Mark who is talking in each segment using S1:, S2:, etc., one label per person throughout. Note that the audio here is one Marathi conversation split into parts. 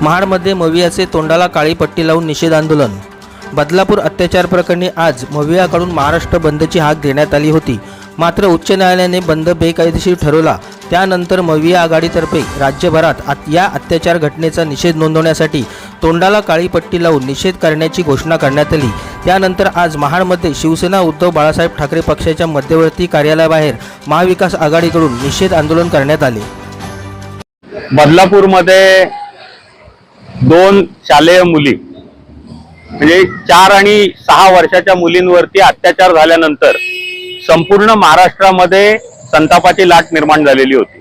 S1: महाडमध्ये मवियाचे तोंडाला काळी पट्टी लावून निषेध आंदोलन. बदलापूर अत्याचार प्रकरणी आज मवियाकडून महाराष्ट्र बंदची हाक देण्यात आली होती. मात्र उच्च न्यायालयाने बंद बेकायदेशीर ठरवला. त्यानंतर मविया आघाडीतर्फे राज्यभरात आत- या अत्याचार घटनेचा निषेध नोंदवण्यासाठी तोंडाला काळी पट्टी लावून निषेध करण्याची घोषणा करण्यात आली. त्यानंतर आज महाडमध्ये शिवसेना उद्धव बाळासाहेब ठाकरे पक्षाच्या मध्यवर्ती कार्यालयाबाहेर महाविकास आघाडीकडून निषेध आंदोलन करण्यात आले.
S2: बदलापूरमध्ये दोन शालेय मुली. म्हणजे चार आणि सहा वर्षाच्या मुलींवरती अत्याचार झाल्यानंतर संपूर्ण महाराष्ट्रामध्ये संतापाची लाट निर्माण झालेली होती.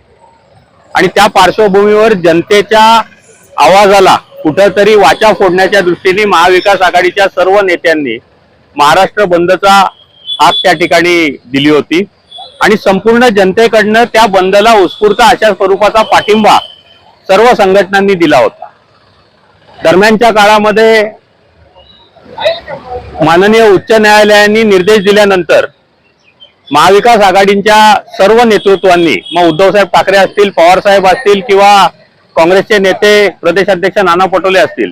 S2: आणि त्या पार्श्वभूमीवर जनतेच्या आवाजाला कुठंतरी वाचा फोडण्याच्या दृष्टीने महाविकास आघाडीच्या सर्व नेत्यांनी महाराष्ट्र बंदचा हात त्या ठिकाणी दिली होती. आणि संपूर्ण जनतेकडनं त्या बंदला उत्स्फूर्त अशा स्वरूपाचा पाठिंबा सर्व संघटनांनी दिला होता. दरम्यानच्या काळामध्ये माननीय उच्च न्यायालयाने निर्देश दिल्यानंतर महाविकास आघाडीच्या सर्व नेतृत्वांनी मग उद्धवसाहेब ठाकरे असतील पवार साहेब असतील किंवा काँग्रेसचे नेते प्रदेशाध्यक्ष नाना पटोले असतील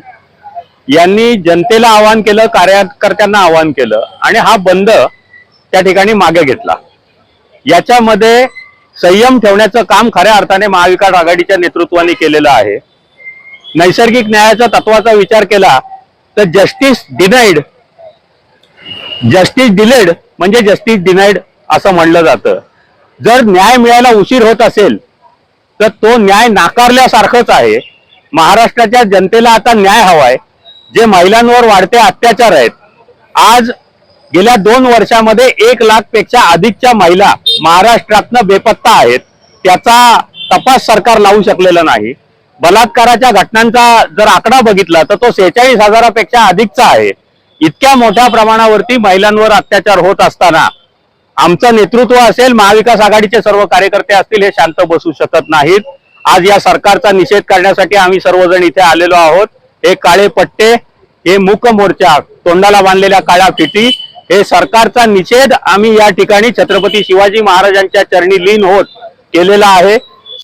S2: यांनी जनतेला आवाहन केलं कार्यकर्त्यांना आवाहन केलं आणि हा बंद त्या ठिकाणी मागे घेतला. याच्यामध्ये संयम ठेवण्याचं काम खऱ्या अर्थाने महाविकास आघाडीच्या नेतृत्वाने केलेलं आहे. नैसर्गिक न्यायाच्या तत्वाचा विचार केला तर जस्टिस डिनाईड जस्टिस डिलेड म्हणजे जस्टिस डिनाईड असं म्हणलं जातं. जर न्याय मिळायला उशीर होत असेल तर तो न्याय नाकारल्यासारखंच आहे. महाराष्ट्राच्या जनतेला आता न्याय हवाय. जे महिलांवर वाढते अत्याचार आहेत. आज गेल्या दोन वर्षामध्ये एक लाखपेक्षा अधिकच्या महिला महाराष्ट्रातनं बेपत्ता आहेत. त्याचा तपास सरकार लावू शकलेला नाही. बलात्काराच्या घटनांचा जर आकडा बघितला तर तो सेहेचाळीस हजारापेक्षा अधिकचा आहे. इतक्या मोठ्या प्रमाणावरती महिलांवर अत्याचार होत असताना आमचं नेतृत्व असेल महाविकास आघाडीचे सर्व कार्यकर्ते असतील हे शांत बसू शकत नाहीत. आज या सरकारचा निषेध करण्यासाठी आम्ही सर्वजण इथे आलेलो आहोत. हे काळे पट्टे हे मूक मोर्चा तोंडाला बांधलेल्या काळ्या फिटी हे सरकारचा निषेध आम्ही या ठिकाणी छत्रपती शिवाजी महाराजांच्या चरणी लीन होत केलेला आहे.